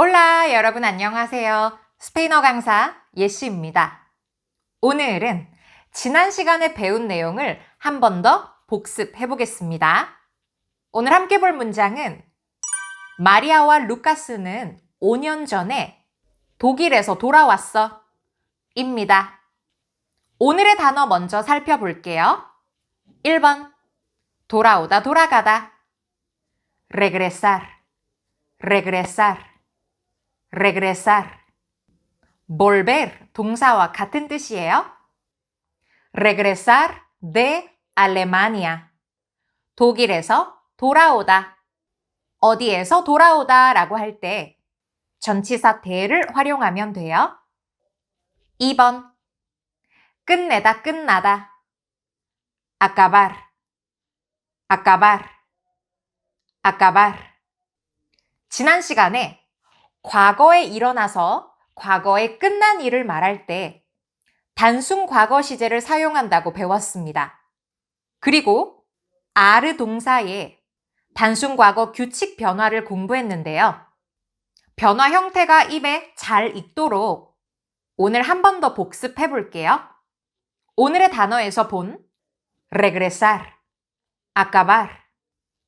올라 여러분 안녕하세요. 스페인어 강사 예시입니다. 오늘은 지난 시간에 배운 내용을 한 번 더 복습해 보겠습니다. 오늘 함께 볼 문장은 마리아와 루카스는 5년 전에 독일에서 돌아왔어. 입니다. 오늘의 단어 먼저 살펴볼게요. 1번 돌아오다 돌아가다 regresar regresar regresar. Volver 동사와 같은 뜻이에요. regresar de Alemania. 독일에서 돌아오다. 어디에서 돌아오다 라고 할 때 전치사 대를 활용하면 돼요. 2번. 끝내다 끝나다. Acabar. Acabar. Acabar. 지난 시간에 과거에 일어나서 과거에 끝난 일을 말할 때 단순 과거 시제를 사용한다고 배웠습니다. 그리고 아르 동사에 단순 과거 규칙 변화를 공부했는데요. 변화 형태가 입에 잘 익도록 오늘 한 번 더 복습해 볼게요. 오늘의 단어에서 본 regresar, acabar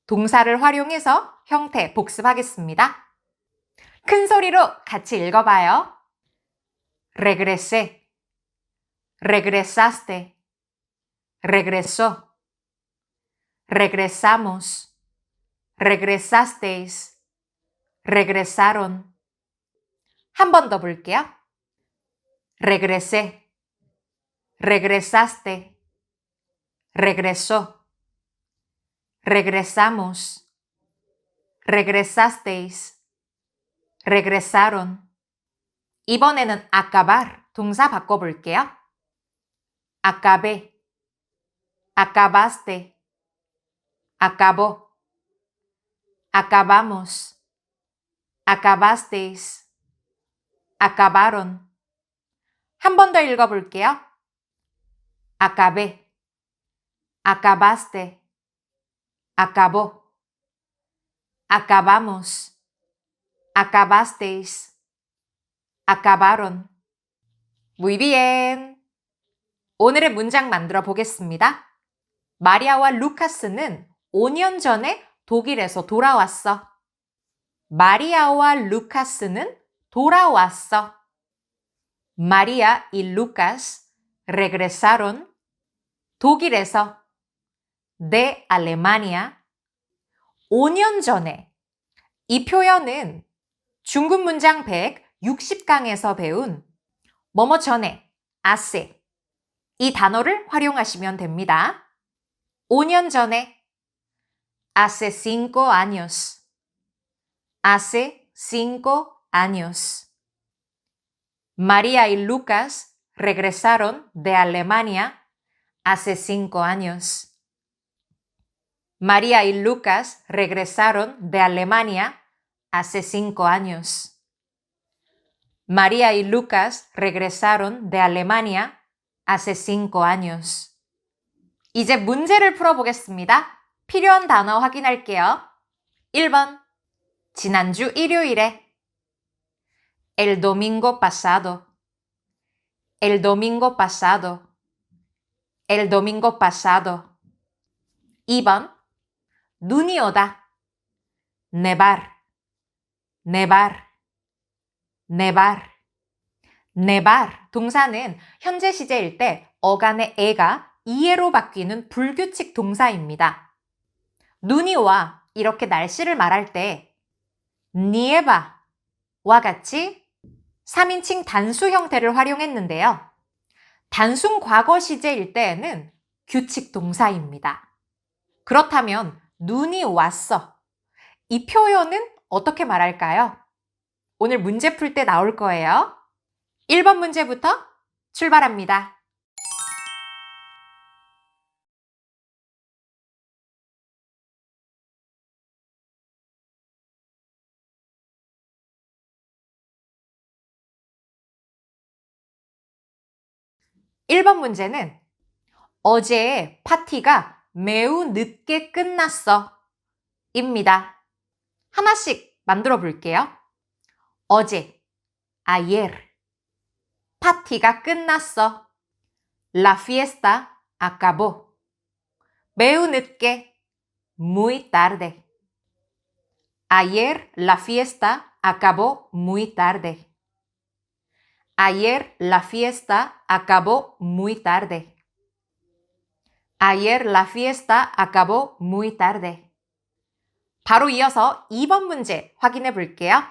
동사를 활용해서 형태 복습하겠습니다. 큰 소리로 같이 읽어봐요. regresé, regresaste, regresó, regresamos, regresasteis, regresaron. 한 번 더 볼게요. regresé, regresaste, regresó, regresamos, regresasteis, regresaron. 이번에는 acabar 동사 바꿔볼게요. acabé, acabaste, acabó, acabamos, acabasteis, acabaron. 한 번 더 읽어볼게요. acabé, acabaste, acabó, acabamos, acabasteis, acabaron. Muy bien. 오늘의 문장 만들어 보겠습니다. 마리아와 루카스는 5년 전에 독일에서 돌아왔어. 마리아와 루카스는 돌아왔어. María y Lucas regresaron 독일에서 de Alemania 5년 전에 이 표현은 중급 문장 160강에서 배운 뭐뭐 전에 hace 이 단어를 활용하시면 됩니다. 5년 전에 hace cinco años hace cinco años María y Lucas regresaron de Alemania hace cinco años. María y Lucas regresaron de Alemania hace cinco años. María y Lucas regresaron de Alemania hace cinco años. 이제 문제를 풀어보겠습니다. 필요한 단어 확인할게요. 1번. 지난주 일요일에 el domingo pasado, el domingo pasado, el domingo pasado. 2번. 눈이 오다. nevar, Nevar, nevar. nevar 동사는 현재 시제일 때 어간의 에가 이해로 바뀌는 불규칙 동사입니다. 눈이 와 이렇게 날씨를 말할 때 nieva 와 같이 3인칭 단수 형태를 활용했는데요. 단순 과거 시제일 때에는 규칙 동사입니다. 그렇다면 눈이 왔어. 이 표현은 어떻게 말할까요? 오늘 문제 풀 때 나올 거예요. 1번 문제부터 출발합니다. (1번) 문제는 어제 파티가 매우 늦게 끝났어 입니다. 하나씩 만들어 볼게요. 어제, ayer. 파티가 끝났어. La fiesta acabó. 매우 늦게, muy tarde. Ayer la fiesta acabó muy tarde. Ayer la fiesta acabó muy tarde. Ayer la fiesta acabó muy tarde. 바로 이어서 2번 문제 확인해 볼게요.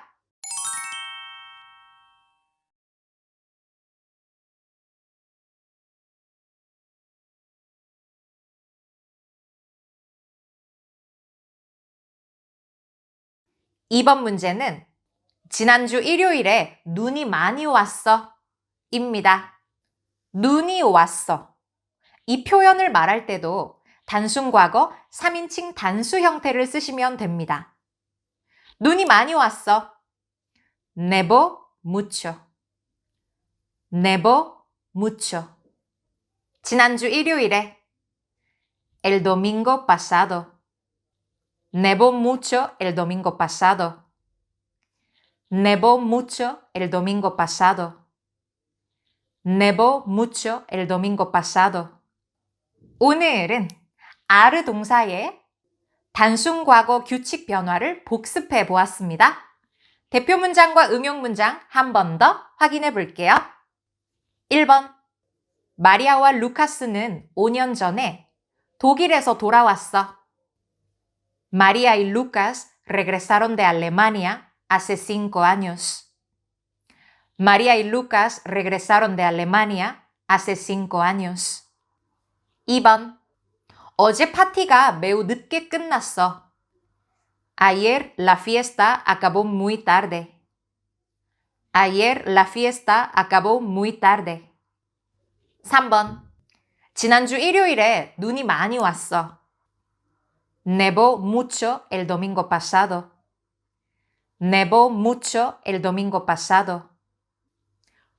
이번 문제는 지난주 일요일에 눈이 많이 왔어. 입니다. 눈이 왔어. 이 표현을 말할 때도 단순 과거 3인칭 단수 형태를 쓰시면 됩니다. 눈이 많이 왔어. Nevo mucho. Nevo mucho. 지난주 일요일에 El domingo pasado. Nevó mucho el domingo pasado. Nevó mucho el domingo pasado. Nevó mucho el domingo pasado. 오늘은 아르 동사의 단순 과거 규칙 변화를 복습해 보았습니다. 대표 문장과 응용 문장 한 번 더 확인해 볼게요. 1번. 마리아와 루카스는 5년 전에 독일에서 돌아왔어. María y Lucas regresaron de Alemania hace cinco años. María y Lucas regresaron de Alemania hace cinco años. 2번. 어제 파티가 매우 늦게 끝났어. Ayer la fiesta acabó muy tarde. Ayer la fiesta acabó muy tarde. 3번. 지난주 일요일에 눈이 많이 왔어. Nevó mucho el domingo pasado. Nevó mucho el domingo pasado.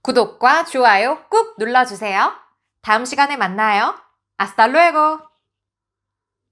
구독과 좋아요 꾹 눌러주세요. 다음 시간에 만나요. Hasta luego.